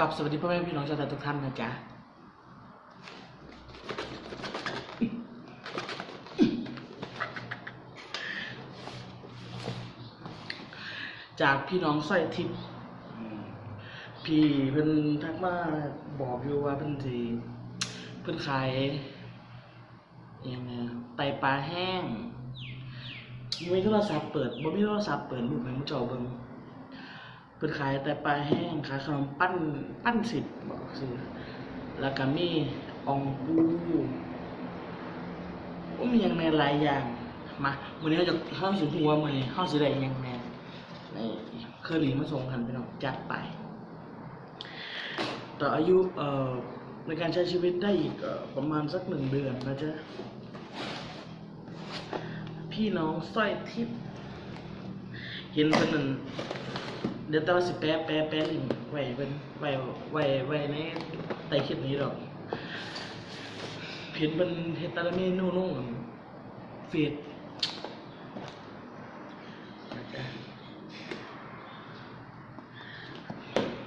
กับสวัสดีพ่อแม่พี่น้องชาวไทยทุกท่านนะจ๊ะ จากพี่น้องสร้อยทิพย์พี่เพิ่นทักมาบอกอยู่ว่าเพิ่นสิเพิ่นขายยังไงไตปลาแห้งมีโทรศัพท์เปิดบ่มีโทรศัพท์เปิดรูปให้มุจอเบิ่ง เพิ่นขายแต่ปลาแห้งขายขนมปั้นปั้นสิบบอกสิแล้วก็มีอองปูโอ้มีอย่างในหลายอย่าง มามื้อนี้เราจะเข้าสิหัวมือนี้เข้าสิได้อิหยังแหน่ในเคอรี่มาส่งกันพี่น้องจัดไป ต่ออายุเอ่อในการใช้ชีวิตได้อีกประมาณสักหนึ่งเดือนนะจ๊ะพี่น้องสร้อยทิพย์เห็นเพิ่นนั่น เดี๋ยวตอนสิแปะแปะแปะลิงก์ไว้เป็นไว้ไว้ไว้ในใต้คลิปนี้ดอกเห็นเป็นเฮ็ดแตลเมนูนุ่งเฟีด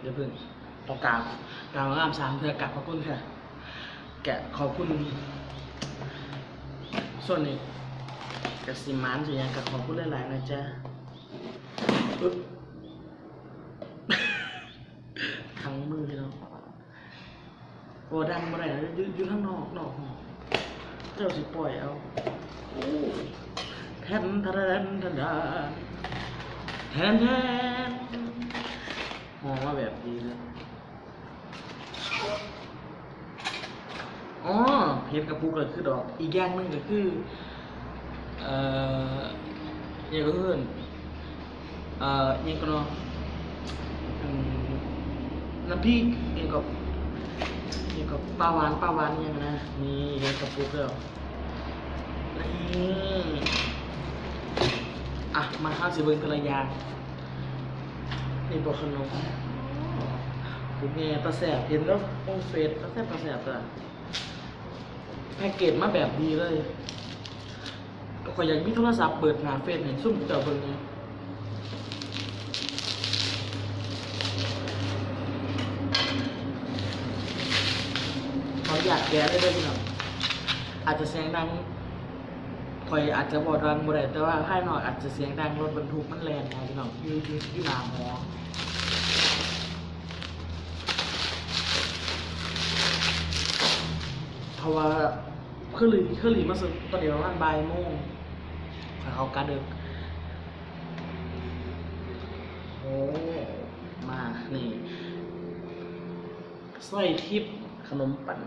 เดี๋ยวเพิ่งต้องกราบกราบงามสามเธอกราบขอบคุณค่ะ แกะขอบคุณ ส่วนนี้กสิมานสิยังกับขอบคุณหลายๆนะจ๊ะอึ๊บ ทั้ งมือพี่น้องโอ้ดังมาไหนนะยู่อยู่ข้างนอกนอกเจ้าสิปล่อยเอาโอ้แทนทะแทนทะดาแทนแทนมองว่าแบบดีเลยอ๋อเพชรกระปุกเลยคือดอก อีกอย่างนึงก็คือ เอ่อเนี่ยก็คือเอ่อยังก็เนาะ น้ำพริกเองกับเองกับปลาหวานปลาหวานยังนะนี่เองกับปุกแล้วนี่อะมาข้าวสิเบิงกระยางนี่ตัวขนมปุกแง่ตาแสบเห็นแล้วโอ้เฟสตาแสบตาแสบแต่แพ็กเกจมาแบบดีเลยก็ขอยอยากมีโทรศัพท์เปิดหาเฟซเห็นซุ่มเจ้าเบิ่งไง เขา อยากแก้ได้ด้วยพี่น้องอาจจะเสียงดังคอยอาจจะบอกดังบ่ได้แต่ว่าให้หน่อยอาจจะเสียงดังรถบรรทุกมันแรงนะพี่น้องอยู่อยู่หน้าหมอเพราะว่าเครื่องหลีเครื่องหลีมาสุดตอนเดียวประมาณบ่ายโมงขอยเขากาดึกโอ้มา นี่สร้อยทิพย์ขนมปัง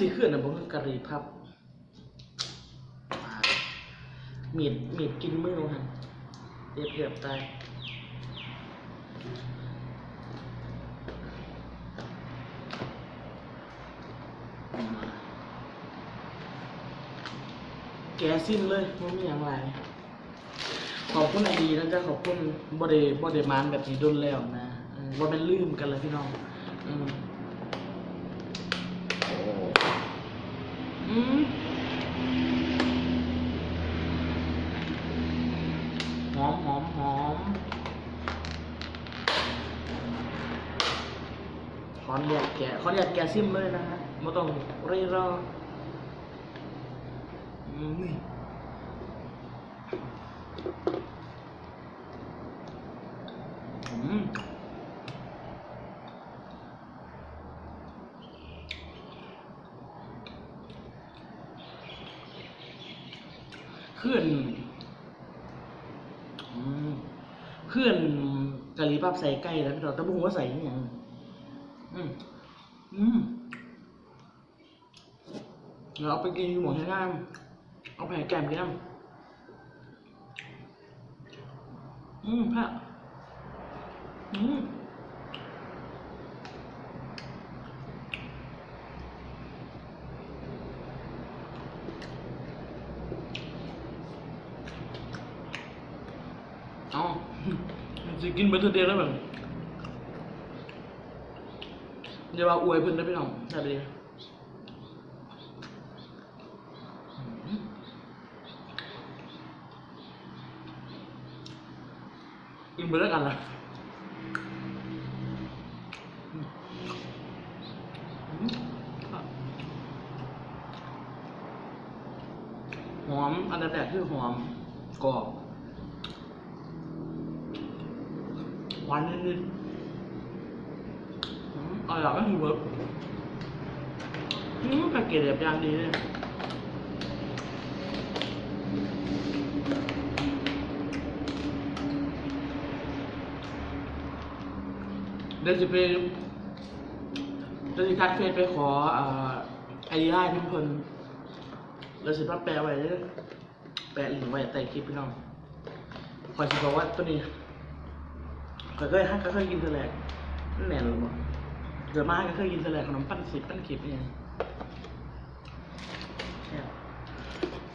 สิมันสีขึ้นนะผมคือกะหรี่พับ มีดมีดกินมือมันเรียบเรียบตายแกสิ้นเลยไม่มีอย่างไร ขอบคุณไอดีนะจ๊ะขอบคุณบอดีบอดีมานแบบนี้ดนแล้วนะอืมว่าเป็นลืมกันเลยพี่น้องอืมโอ้อืมหอมหอมหอมขออนุญาต แกะขออนุญาตแกซิมเลยนะฮะไม่ต้องเรีรออืมนี่อืมขึ้นอืมขึ้นกะหรี่ปั๊บใส่ใกล้แล้วพี่ต่อตะบุ้งว่าใส่อย่างอืม อืมเดี๋ยวเอาไปกินอยู่หมองง่ายๆเอาไปให้แกมกินน้ำอืมพระอืมอ๋อจะกินเบอร์เทอร์เดย์แล้วแบบ เดี๋ยวว่าอวยเพิ่นได้พี่น้องได้เลยอืมอิ่มไปแล้วกันละหอม อันดับแรกคือหอมกรอบหวานนิดๆ อืมอร่อยก็คือเวิร์กอืมแพ็กเกจแบบยางดีเลยเดี๋ยวจะไปเดี๋ยวจะทักเฟซไปขอไอดีไลน์ทุกคนแล้วสิมาแปลไว้เด้อแปะลิงก์ไว้ใต้คลิปพี่น้องคอยสิบอกว่าตัวนี้คอยเคยฮักก็เคยกินเทอแรกนั่แน่นหรือเปล่า เกิดมาก็เคยกินเทอแรกขนมปั้นสิบปั้นขีบนี่แซ่บ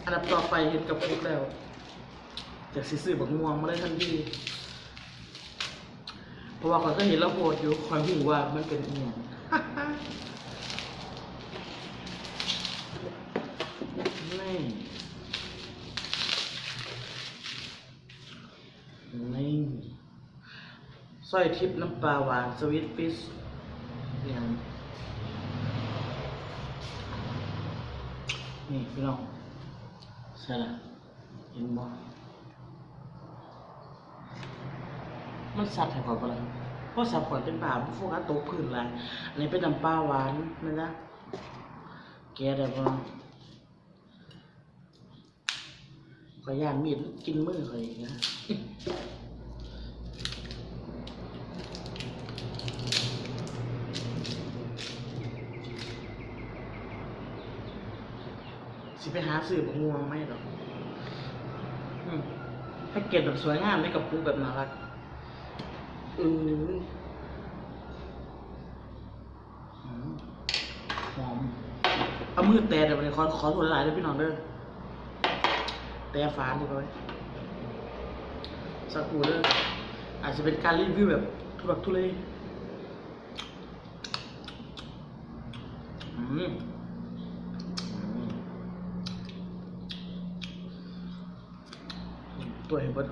อันดับต่อไปเห็นกับฟุกแล้วจากสิซื้อบักม่วงมาได้ทันทีเพราะว่าเขาก็เห็นแล้วโพดอยู่คอยหูว่ามันเป็นอีหยังนี่นี่สร้อยทิพย์น้ำปลาหวานสวิตฟิช อย่างนี่พี่น้องใช่ละเห็นบ่มันสับแถวก่อนปะล่ะเพราะสับก่อนเป็นป่าพวกอันโตพื้นอะไรอันนี้เป็นน้ำปลาหวานนะจ๊ะแกได้ปะขอยย่านมีดกินมือข่อยนะ ไปหาซื้อบักม่วงไหมหรอกอืมแพ็กเกจแบบสวยงามไม่กับปูแบบน่ารักอือหอม เอามือแตะเดี๋ยวไปขอขอโทษหลายด้วยพี่น้องเด้อแต่ฟ้าดีกว่าสักครู่เด้ออาจจะเป็นการรีวิวแบบทุลักทุเลอืมอืม ตัวเห็นปะ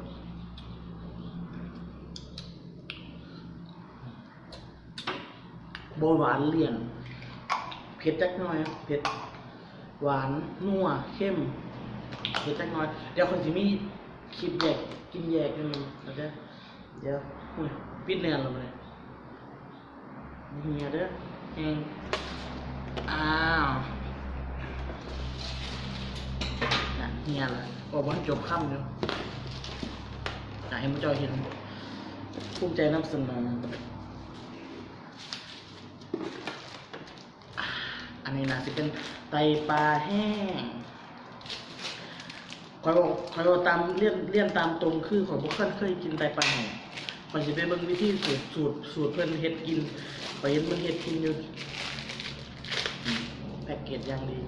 บหวานเลี่ยน เผ็ดจักหน่อย เผ็ดหวานนัวเข้มเดี๋ยวจักหน่อย เดี๋ยวคนสิมีคลิปแยกกินแยกกันเลยนะเด้อเดี๋ยวอุ้ยปิดเรียนเราเลยเฮียเด้อเองอ้าวน่ะเฮียละบอกว่าจบค่ำเนาะ อยากให้มันเจ้าเห็นภูมิใจนำเสนออันนี้นะสิเป็นไตปลาแห้งคอยบอกคอยบอกตามเลี่ยนเลี่ยนตามตรงคือขอยบ่เคยเคยกินไตปลาแห้งคอยสิไปเบิ่งวิธีสูตรสูตรสูตรเพิ่นเฮ็ดกินไปเห็นเพิ่นเฮ็ดกินอยู่อืมแพ็กเกจอย่างดี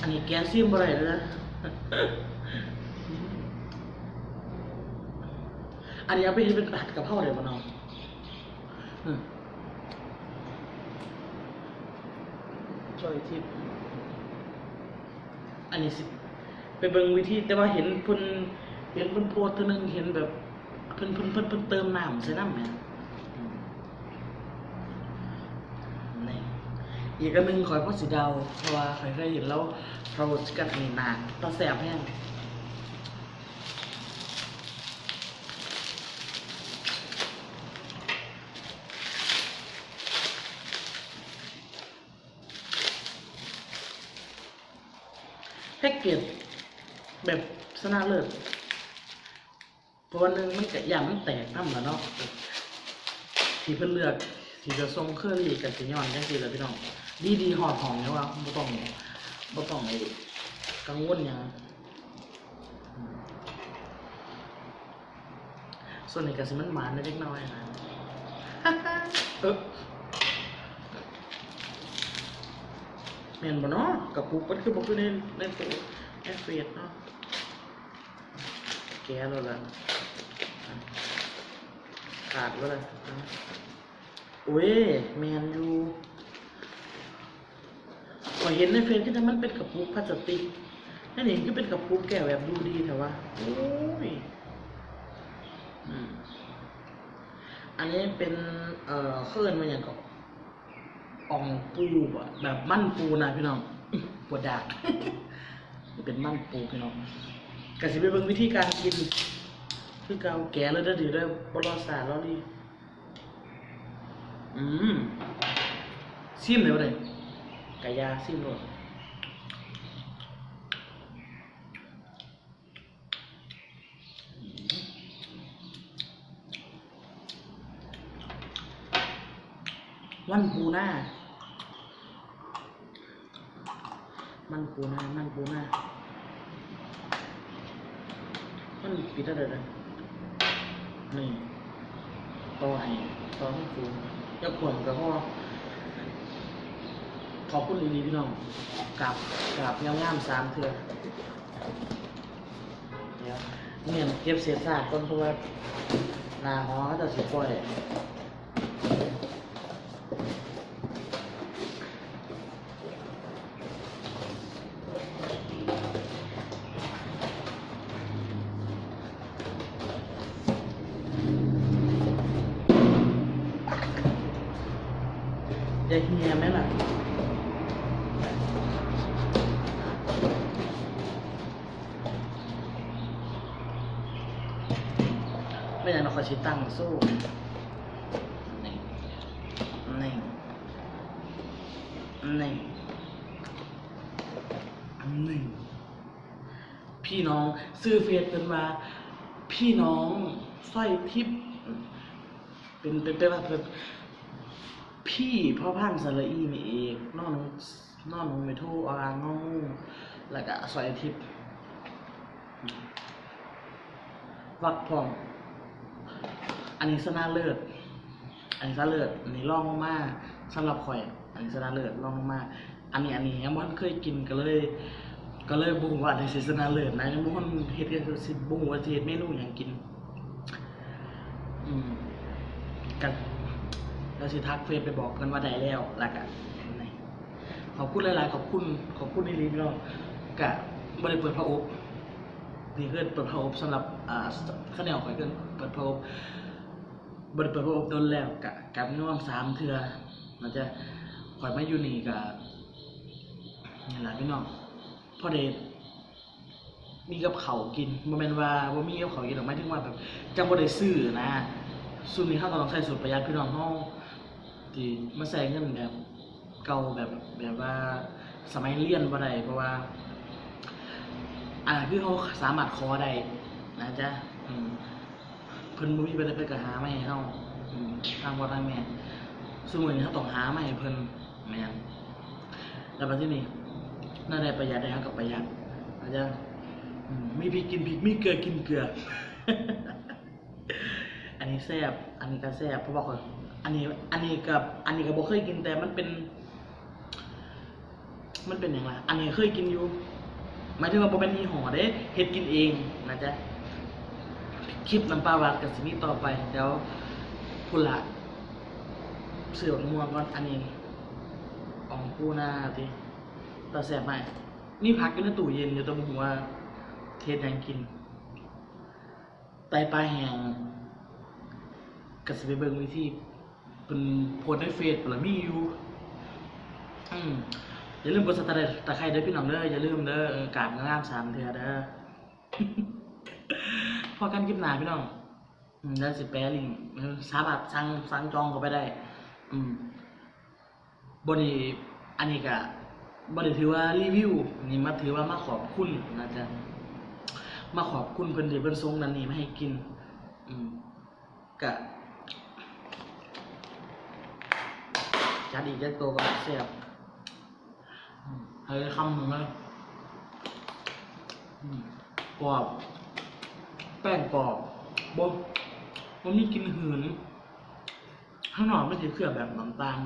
อันนี้แกน ซิมบ่ได้เลยนะอันนี้เอาไปเฮ็ดเป็นผัดกะเพราได้บ่น้องอืมช่วยทิปอันนี้สิไปเบิ่งวิธีแต่ว่าเห็นเพิ่นเห็นเพิ่นโพสต์เทื่อนึงเห็นแบบเพิ่นเพิ่นเพิ่นเพิ่นเติมน้ำใส่น้ำแหมอืมนี่ อีกอันหนึ่งขอยพ่อสีดาวเพราะว่าข่อยเคยเห็นแล้วเรากันนี่นาตาแสบแห้งแพ็กเกจแบบสนาเลิศเพราะวันหนึ่งมันกะยางมันแตกน้ำแล้วเนาะที่เพิ่นเลือกที่จะส่งเครื่องรีกับสิย้อนจังซี่แหละพี่น้อง ดีดีๆหอดหอมเนี่ยว่าบ่ต้องบ่ต้องไอ้กังวลหยังอืมส่วนนี้ก็สิมันหวานเล็กน้อยนะเออแม่นบ่เนาะกับปุกมันคือบ่คือในในตัวในเฟซเนาะแกแล้วล่ะขาดแล้วล่ะโอ้ยแมนอยู่ พอยเห็นในเฟซก็จะมันเป็นกระปุกพลาสติกนั่นเองก็เป็นกระปุกแก้วแบบดูดีแต่ว่าโอ้ยอันนี้เป็นเอ่อเคลื่อนมาอย่างกับอ่องปูอะแบบมั่นปูนะพี่น้องปวดดากเป็นมั่นปูพี่น้องกสิไปเบิ่งวิธีการกิน คือเกาแก่แล้วเด้ดีเด้บรอสาลอรีอืมซิมเลยวะเลย กายาซิมเลยมันปูหน้า มันปูหน้า มันปูหน้า มันปิดได้เลยนะนี่ต่อให้ต่อให้ฟูยกขวมกับพ่อ ขอบคุณลีๆพี่น้องกราบกราบงามๆสามเถื่อเดี๋ยวเนี่ยเก็บเศษซากก่อนเพราะว่านาหอเขาจะสิปล่อยจะเฮียไหมล่ะ ไม่อย่างเราขอชิตั้งสู้หนี่งหนี่งหนี่งหนี่งพี่น้องซื้อเฟซเป็นมาพี่น้องสร้อยทิพย์เป็นเป็นเป็นแบบพี่พ่อพันธุ์สระอีมีเอกนอนนอนไม่โทรอางงงแล้วก็สอยทิพย์วักพร้อม อันนี้สนาเลิศอันนี้สนาเลิศอันนี้ลองมากสำหรับข่อย อันนี้สนาเลิศลองมากอันนี้อันนี้ยังบ่ทันเคยกินก็เลย ก็เลยบุ้งว่าอันนี้สนาเลิศนะยังบ่ทันเฮ็ดก็คือสิบุ้งว่าสิเฮ็ดเมนูหยังกิน อืมกันเราสิทักเฟซไปบอกเพิ่นว่าได้แล้วแล้วก็นี่ขอบคุณหลาย ๆ ขอบคุณขอบคุณอีลีพี่น้องกะบ่ได้เปิดพระอบนี่คือเปิดพระอบสำหรับอ่าข้าวเหนียวข่อยคือเปิดพระอบ บริเปิดพระอบโดนแล้วกะกับน้องสามเทือมันจะข่อยมาอยู่นี่กะนี่แหละพี่น้องพอเดมีกับเขากินบ่แม่นว่าบ่มีกับเขากินหรอกหมายถึงว่าแบบจังบ่ได้ซื้อนะซุมนี้เฮาต้องใช้สูตรประหยัดพี่น้องเฮาที่มาใส่เงินแบบเก่าแบบแบบว่าสมัยเรียนบ่ได้เพราะว่าอ่าคือเขาสามารถขอได้นะจ๊ะอืม พิ่นบ่มีไปได้ไปก็หามาให้เฮาอืมทางพ่อทางแม่ซึ่งมื้อนี้เฮาต้องหามาให้เพิ่นแม่นแล้วบัดทีนี้น่าได้ประหยัดได้เฮาก็ประหยัดนะจ๊ะอืมมีพริกกินพริกมีเกลือกินเกลือ อันนี้แซ่บอันนี้ก็แซ่บเพราะว่าข้อยอันนี้ อันนี้กับ อันนี้ก็บ่เคยกินแต่มันเป็น มันเป็นหยังไงอันนี้เคยกินอยู่หมายถึงว่าบ่เป็นยี่ห้อเด้เฮ็ดกินเองนะจ๊ะ คลิปน้ำปลาหวานกับสิมีต่อไป เดี๋ยวพุละเสือกมัวก่อนอันนี้อ่องปูหน้าติตาแสบไหมมีผักอยู่ในตู้เย็นอยู่ตรงหัวเทศยังกิน ไตปลาแห้งกับสิไปเบิงวิธีเป็นโพสในเฟซปละมีอยู่อืมอย่าลืมกดสตาร์ทตะไคร้เด้อพี่น้องเด้ออย่าลืมเด้อกราบงามสามเทือเด้อ อกันคลิปหน้าพี่น้องอืมแล้วสิแปลิงสามารถสั่งสั่งจองก็ไปได้ อืมบนีอันนี้ก็บ่ได้ถือว่ารีวิว นี่มาถือว่ามาขอบคุณนะจ๊ะมาขอบคุณเพิ่นที่เพิ่นส่งนั่นนี่มาให้กิน อืมก็จัดอีกจัดโตก็แซ่บเฮ้ยคำหนึ่งเลยกรอบ แป้งกรอบบ่มันมีกลินหืนข้างนอกไม่ใช่เครื่องแบบน้ำตาล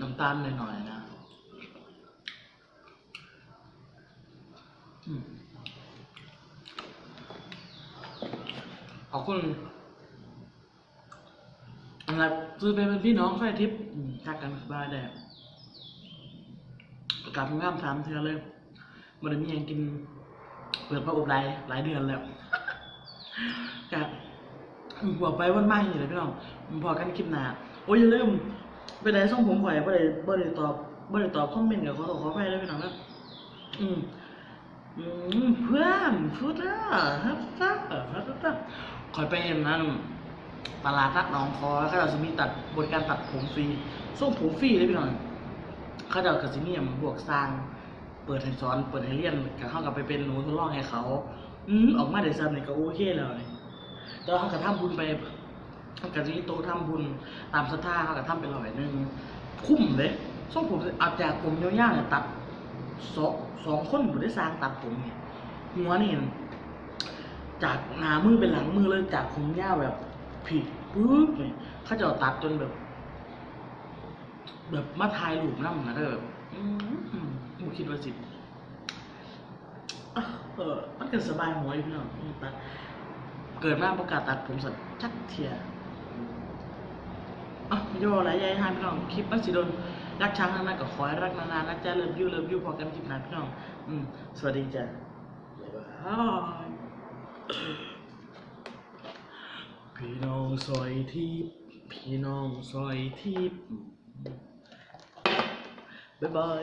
น้ำตาลหน่อยๆนะขอบคุณอันนั้นซื้อไปเป็นพี่น้องค่อยทิปอืมทักกันสบายแดดกลับงามสามเทือเลยมันมีหยังกิน เปิดพระอบหลายหลายเดือนแล้ว กับบอกไปวันไม่อยู่เลยพี่น้องพอกันคลิปหนาโอ้ยอย่าลืมไปได้ส่งผมข่อยบ่ได้บ่ได้ตอบบ่ได้ตอบคอมเมนต์กับขอโทษขออภัยด้วพี่น้องนะอืมอืมเพื่อนพูดอะฮับซับฮับซับข่อยไปเห็นนั่นตลาดนัดหนองคอเขาจะมีตัดบริการตัดผมฟรีส่งผมฟรีเลยพี่น้องเขาจะเอากับซิเนียมบวกสร้าง เปิดให้สอน เปิดให้เรียนกับเข้ากับไปเป็นหนูทดลองให้เขา อืมออกมาได้ซ้ำนี่ก็โอเคแล้วนี่แต่ว่าเขาก็ทำบุญไปเขาก็จะมีโต๊ะทำบุญตามศรัทธาเขาก็ทำไปร้อยหนึงคุ้มเลยส่งผมเอาจากผมยาวๆเนี่ยตัดสองสองคนผมได้สร้างตัดผมเนี่ยหัวนี่จากหน้ามือเป็นหลังมือเลยจากผมยาวแบบ ผิดปุ๊บเนี่ยเขาจะเอาตัดจนแบบ แบบมาถ่ายรูปนั่นนะก็แบบอืมผมคิดว่าสิ เออมันก็สบายหัวอยู่พี่น้องอืมตัดเกิดมาประกล้าศตัดผมสักจักเทียอะไม่ได้บอกอะไรยายฮานพี่น้องคลิปมันสิโดนรักช้างนานๆก็ขอให้รักนานๆนะจ๊ะเลิฟยูเลิฟยูพอกันคลิปหน้าพี่น้องอืมสวัสดีจ้ะบ๊ายบายพี่น้องซอยทิพย์พี่น้องซอยทิพย์บ๊ายบาย